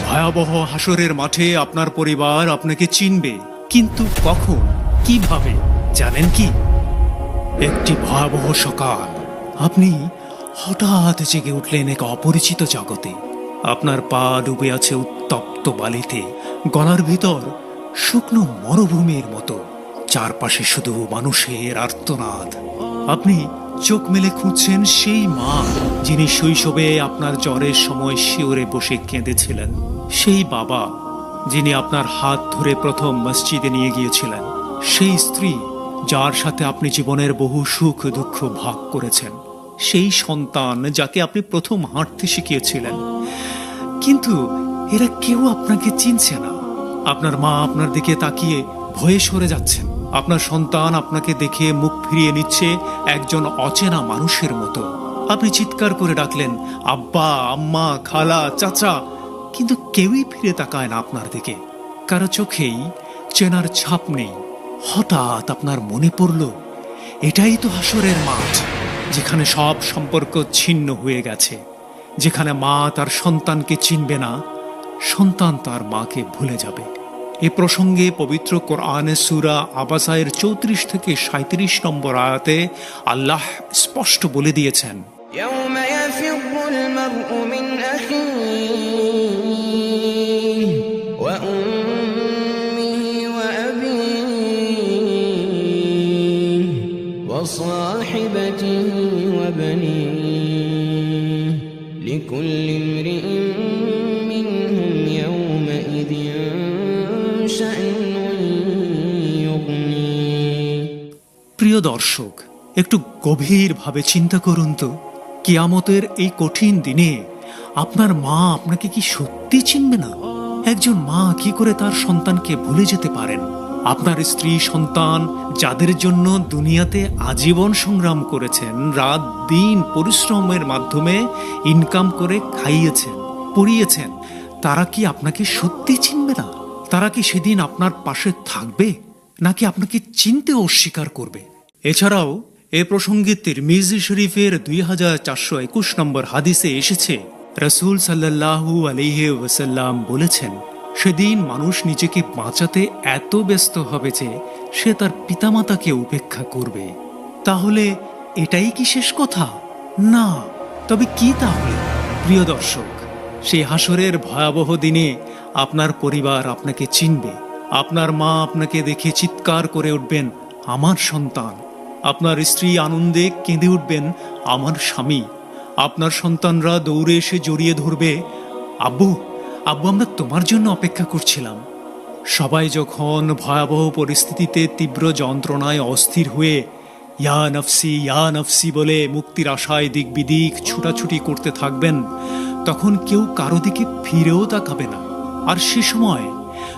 ভয়াবহ হাসরের মাঠে আপনার পরিবার আপনাকে চিনবে। কিন্তু কখন? কীভাবে? জানেন কি? একটি ভয়াবহ সকাল। আপনি হঠাৎ জেগে উঠলেন এক অপরিচিত জগতে। আপনার পা ডুবে আছে উত্তপ্ত বালিতে, গলার ভিতর শুকনো মরুভূমির মতো। চারপাশে শুধু মানুষের আর্তনাদ। আপনি চোখ মেলে খুঁজছেন সেই মা, যিনি শৈশবে আপনার জ্বরের সময় শিওরে বসে কেঁদেছিলেন। সেই বাবা, যিনি আপনার হাত ধরে প্রথম মসজিদে নিয়ে গিয়েছিলেন। সেই স্ত্রী, যার সাথে আপনি জীবনের বহু সুখ দুঃখ ভাগ করেছেন। সেই সন্তান যাকে আপনি প্রথম হাঁটতে শিখিয়েছিলেন। কিন্তু এরা কেউ আপনাকে চিনছে না। আপনার মা আপনার দিকে তাকিয়ে ভয়ে সরে যাচ্ছেন। আপনার সন্তান আপনাকে দেখে মুখ ফিরিয়ে নিচ্ছে একজন অচেনা মানুষের মতো। আপনি চিৎকার করে ডাকলেন, আব্বা, আম্মা, খালা, চাচা। কিন্তু কেউই ফিরে তাকায় না আপনার দিকে। কারও চোখেই চেনার ছাপ নেই। হঠাৎ আপনার মনে পড়ল, এটাই তো হাসরের মাঠ, যেখানে সব সম্পর্ক ছিন্ন হয়ে গেছে। যেখানে মা তার সন্তানকে চিনবে না, সন্তান তার মাকে ভুলে যাবে। এ প্রসঙ্গে পবিত্র কোরআনে সুরা আবাসায়ের চৌত্রিশ থেকে সাঁত্রিশ নম্বর আয়াতে আল্লাহ স্পষ্ট বলে দিয়েছেন يوم يفر المرء من أخيه وأمه وأبيه وصاحبته وبنيه لكل امرئ প্রিয় দর্শক, একটু গভীরভাবে চিন্তা করুন তো। কিয়ামতের এই কঠিন দিনে আপনার মা আপনাকে কি সত্যি চিনবে না? একজন মা কি করে তার সন্তানকে ভুলে যেতে পারেন? আপনার স্ত্রী, সন্তান যাদের জন্য দুনিয়াতে আজীবন সংগ্রাম করেছেন, রাত দিন পরিশ্রমের মাধ্যমে ইনকাম করে খাইয়েছেন, পড়িয়েছেন, তারা কি আপনাকে সত্যি চিনবে না? তারা কি সেদিন আপনার পাশে থাকবে, নাকি আপনাকে চিনতে অস্বীকার করবে? এছাড়াও, এ প্রসঙ্গে তিরমিজি শরীফের দুই হাজার চারশো একুশ নম্বর হাদিসে এসেছে, রসুল সাল্লাহু আলিহে ওসাল্লাম বলেছেন, সেদিন মানুষ নিজেকে বাঁচাতে এত ব্যস্ত হবে যে সে তার পিতামাতাকে উপেক্ষা করবে। তাহলে এটাই কি শেষ কথা? না, তবে কি তাহলে? প্রিয় দর্শক, সেই হাসরের ভয়াবহ দিনে আপনার পরিবার আপনাকে চিনবে। আপনার মা আপনাকে দেখে চিৎকার করে উঠবেন, আমার সন্তান। আপনার স্ত্রী আনন্দে কেঁদে উঠবেন, আমার স্বামী। আপনার সন্তানরা দৌড়ে এসে জড়িয়ে ধরবে, আব্বু আব্বু, আমরা তোমার জন্য অপেক্ষা করছিলাম। সবাই যখন ভয়াবহ পরিস্থিতিতে তীব্র যন্ত্রণায় অস্থির হয়ে, ইয়া নফসি ইয়া নফসি বলে মুক্তির আশায় দিক বিদিক ছুটাছুটি করতে থাকবেন, তখন কেউ কারও দিকে ফিরেও তাকাবে না। আর সে সময়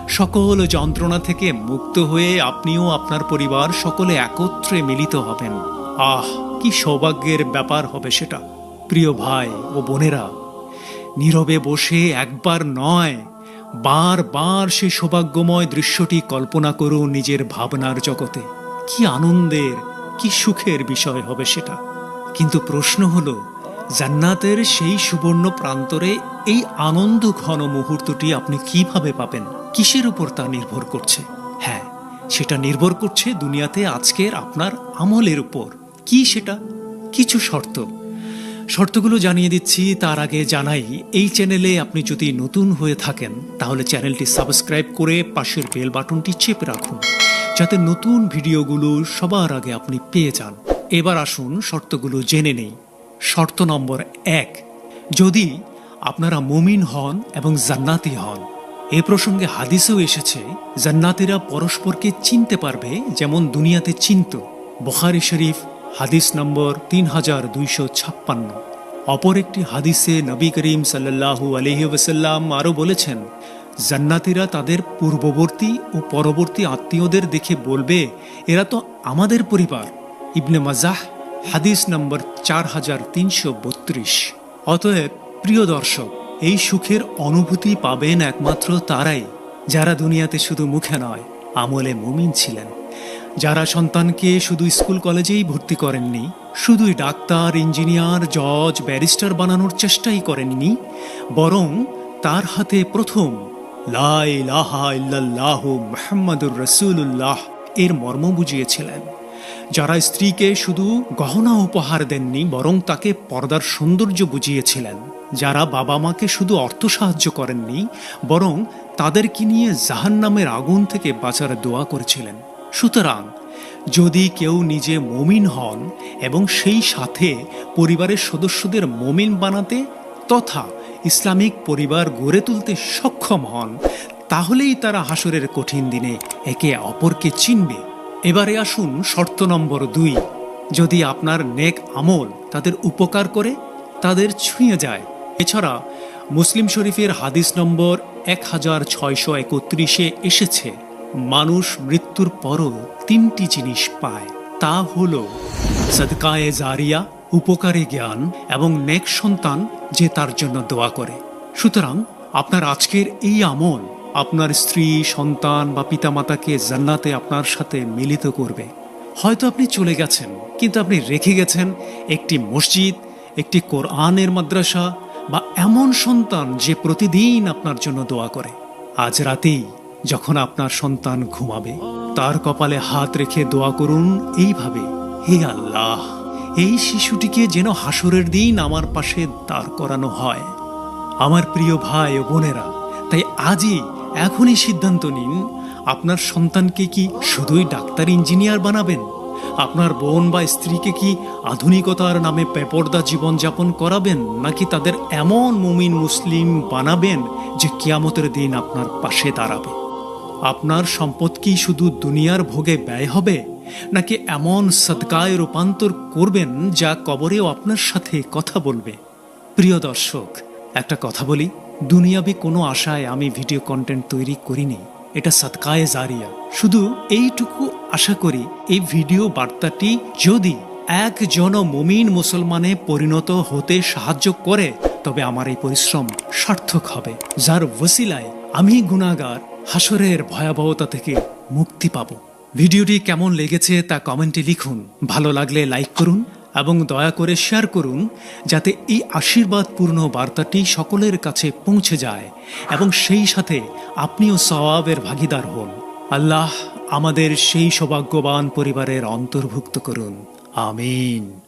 সকল যন্ত্রণা থেকে মুক্ত হয়ে আপনিও আপনার পরিবার সকলে একত্রে মিলিত হবেন। আহ, কি সৌভাগ্যের ব্যাপার হবে সেটা। প্রিয় ভাই ও বোনেরা, নীরবে বসে একবার নয়, বারবার সে সৌভাগ্যময় দৃশ্যটি কল্পনা করুন নিজের ভাবনার জগতে। কি আনন্দের, কি সুখের বিষয় হবে সেটা। কিন্তু প্রশ্ন হলো, জান্নাতের সেই সুবর্ণ প্রান্তরে এই আনন্দ ঘন মুহূর্তটি আপনি কীভাবে পাবেন? কিসের উপর তা নির্ভর করছে? হ্যাঁ সেটা নির্ভর করছে দুনিয়াতে আজকের আপনার আমলের উপর। কি সেটা? কিছু শর্ত। শর্তগুলো জানিয়ে দিচ্ছি, তার আগে জানাই, এই চ্যানেলে আপনি যদি নতুন হয়ে থাকেন, তাহলে চ্যানেলটি সাবস্ক্রাইব করে পাশের বেল বাটনটি চেপে রাখুন, যাতে নতুন ভিডিওগুলো সবার আগে আপনি পেয়ে যান। এবার আসুন শর্তগুলো জেনে নেই। শর্ত নম্বর এক, যদি আপনারা মুমিন হন এবং জান্নাতি হন। এ প্রসঙ্গে হাদিসেও এসেছে, জান্নাতিরা পরস্পরকে চিনতে পারবে যেমন দুনিয়াতে চিনত। বখারি শরীফ, হাদিস নম্বর তিন হাজার দুইশো ছাপ্পান্ন। অপর একটি হাদিসে নবী করিম সাল্লাল্লাহু আলহি ওসাল্লাম আরও বলেছেন, জান্নাতিরা তাদের পূর্ববর্তী ও পরবর্তী আত্মীয়দের দেখে বলবে, এরা তো আমাদের পরিবার। ইবনে মাজাহ, হাদিস নম্বর চার হাজার তিনশো বত্রিশ। অতএব প্রিয় দর্শক, এই সুখের অনুভূতি পাবেন একমাত্র তারাই, যারা দুনিয়াতে শুধু মুখে নয়, আমলে মুমিন ছিলেন। যারা সন্তানকে শুধু স্কুল কলেজেই ভর্তি করেননি, শুধুই ডাক্তার, ইঞ্জিনিয়ার, জজ, ব্যারিস্টার বানানোর চেষ্টাই করেননি, বরং তার হাতে প্রথম রাসূলুল্লাহ এর মর্ম বুঝিয়েছিলেন। যারা স্ত্রীকে শুধু গহনা উপহার দেননি, বরং তাকে পর্দার সৌন্দর্য বুঝিয়েছিলেন। যারা বাবা মাকে শুধু অর্থ সাহায্য করেননি, বরং তাদেরকে নিয়ে জাহান্নামের আগুন থেকে বাঁচার দোয়া করেছিলেন। সুতরাং, যদি কেউ নিজে মমিন হন এবং সেই সাথে পরিবারের সদস্যদের মমিন বানাতে তথা ইসলামিক পরিবার গড়ে তুলতে সক্ষম হন, তাহলেই তারা হাসরের কঠিন দিনে একে অপরকে চিনবে। এবারে আসুন শর্ত নম্বর দুই। যদি আপনার নেক আমল তাদের উপকার করে, তাদের ছুঁয়ে যায়। এছাড়া মুসলিম শরীফের হাদিস নম্বর এক হাজার ছয়শো একত্রিশে এসেছে, মানুষ মৃত্যুর পরও তিনটি জিনিস পায়। তা হল সদকায়ে জারিয়া, উপকারী জ্ঞান এবং নেক সন্তান যে তার জন্য দোয়া করে। সুতরাং আপনার আজকের এই আমল আপনার স্ত্রী, সন্তান বা পিতামাতাকে জান্নাতে আপনার সাথে মিলিত করবে। হয়তো আপনি চলে গেছেন, কিন্তু আপনি রেখে গেছেন একটি মসজিদ, একটি কোরআনের মাদ্রাসা বা এমন সন্তান যে প্রতিদিন আপনার জন্য দোয়া করে। আজ রাতেই যখন আপনার সন্তান ঘুমাবে, তার কপালে হাত রেখে দোয়া করুন এইভাবে, হে আল্লাহ, এই শিশুটিকে যেন হাসরের দিন আমার পাশে দাঁড় করানো হয়। আমার প্রিয় ভাই ও বোনেরা, তাই আজই এখনই সিদ্ধান্ত নিন, আপনার সন্তানকে কি শুধুই ডাক্তার, ইঞ্জিনিয়ার বানাবেন? আপনার বোন বা স্ত্রীকে কি আধুনিকতার নামে পেপর্দা জীবনযাপন করাবেন, নাকি তাদের এমন মুমিন মুসলিম বানাবেন যে কিয়ামতের দিন আপনার পাশে দাঁড়াবে? আপনার সম্পদ কি শুধু দুনিয়ার ভোগে ব্যয় হবে, নাকি এমন সৎকায় রূপান্তর করবেন যা কবরেও আপনার সাথে কথা বলবে? প্রিয় দর্শক, একটা কথা বলি, দুনিয়াবি কোনো আশায় আমি ভিডিও কন্টেন্ট তৈরি করিনি। এটা সৎকায়ে জারিয়া। শুধু এইটুকু আশা করি, এই ভিডিও বার্তাটি যদি একজন মমিন মুসলমানে পরিণত হতে সাহায্য করে, তবে আমার এই পরিশ্রম সার্থক হবে, যার ওসিলায় আমি গুণাগার হাসরের ভয়াবহতা থেকে মুক্তি পাব। ভিডিওটি কেমন লেগেছে তা কমেন্টে লিখুন। ভালো লাগলে লাইক করুন। এবং দয়া করে শেয়ার করুন যাতে এই আশীর্বাদপূর্ণ বার্তাটি সকলের কাছে পৌঁছে যায় এবং সেই সাথে আপনিও সওয়াবের ভাগিদার হন। আল্লাহ আমাদের সেই সৌভাগ্যবান পরিবারের অন্তর্ভুক্ত করুন। আমিন।